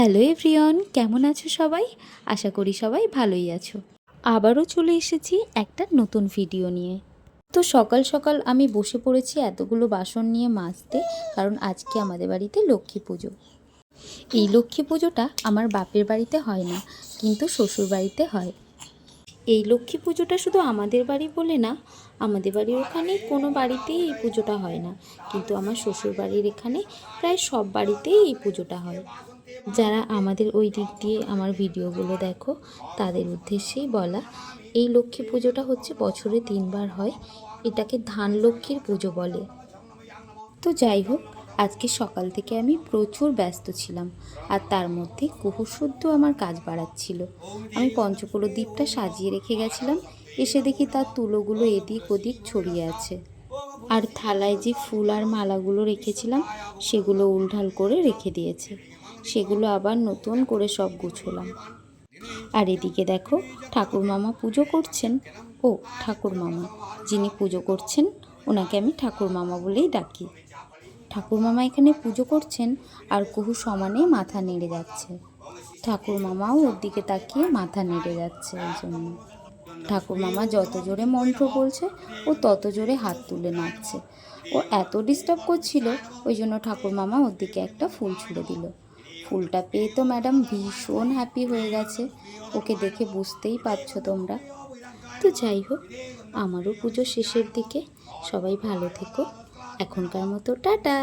Hello everyone কেমন আছো সবাই? আশা করি সবাই ভালোই আছো। আবারও চলে এসেছি একটা নতুন ভিডিও নিয়ে। তো সকাল সকাল আমি বসে পড়েছি এতগুলো বাসন নিয়ে মাজতে, কারণ আজকে আমাদের বাড়িতে লক্ষ্মী পুজো। এই লক্ষ্মী পুজোটা আমার বাপের বাড়িতে হয় না, কিন্তু শ্বশুর বাড়িতে হয়। এই লক্ষ্মী পুজোটা শুধু আমাদের বাড়ি বলে না, আমাদের বাড়ির ওখানে কোনো বাড়িতেই এই পুজোটা হয় না, কিন্তু আমার শ্বশুর বাড়ির এখানে প্রায় সব বাড়িতেই এই পুজোটা হয়। যারা আমাদের ওই দিক দিয়ে আমার ভিডিওগুলো দেখো, তাদের উদ্দেশ্যেই বলা, এই লক্ষ্মী পুজোটা হচ্ছে বছরে তিনবার হয়, এটাকে ধান লক্ষ্মীর পুজো বলে। তো যাই হোক, আজকে সকাল থেকে আমি প্রচুর ব্যস্ত ছিলাম, আর তার মধ্যে কুহুশুদ্ধ আমার কাজ বাড়াচ্ছিল। আমি পঞ্চকুলো দ্বীপটা সাজিয়ে রেখে গেছিলাম, এসে দেখি তার তুলোগুলো এদিক ওদিক ছড়িয়ে আছে। আর থালায় যে ফুল আর মালাগুলো রেখেছিলাম, সেগুলো উলঢাল করে রেখে দিয়েছে। সেগুলো আবার নতুন করে সব গুছোলাম। আর এদিকে দেখো ঠাকুর মামা পুজো করছেন। ও ঠাকুর মামা যিনি পুজো করছেন, ওনাকে আমি ঠাকুর মামা বলেই ডাকি। ঠাকুর মামা এখানে পুজো করছেন আর কুহু সমানে মাথা নেড়ে যাচ্ছে। ঠাকুর মামাও ওর দিকে তাকিয়ে মাথা নেড়ে যাচ্ছে এই জন্য। ঠাকুর মামা যত জোরে মন্ত্র বলছে, ও তত জোরে হাত তুলে নাচছে। ও এত ডিস্টার্ব করছিল, ওই জন্য ঠাকুর মামা ওর দিকে একটা ফুল ছুঁড়ে দিল। ফুলটা পেয়ে তো ম্যাডাম ভীষণ হ্যাপি হয়ে গেছে। ওকে দেখে বুঝতেই পারছ তোমরা। তো যাই হোক, আমারও পুজো শেষের দিকে। সবাই ভালো থেকো। এখনকার মতো টাটা!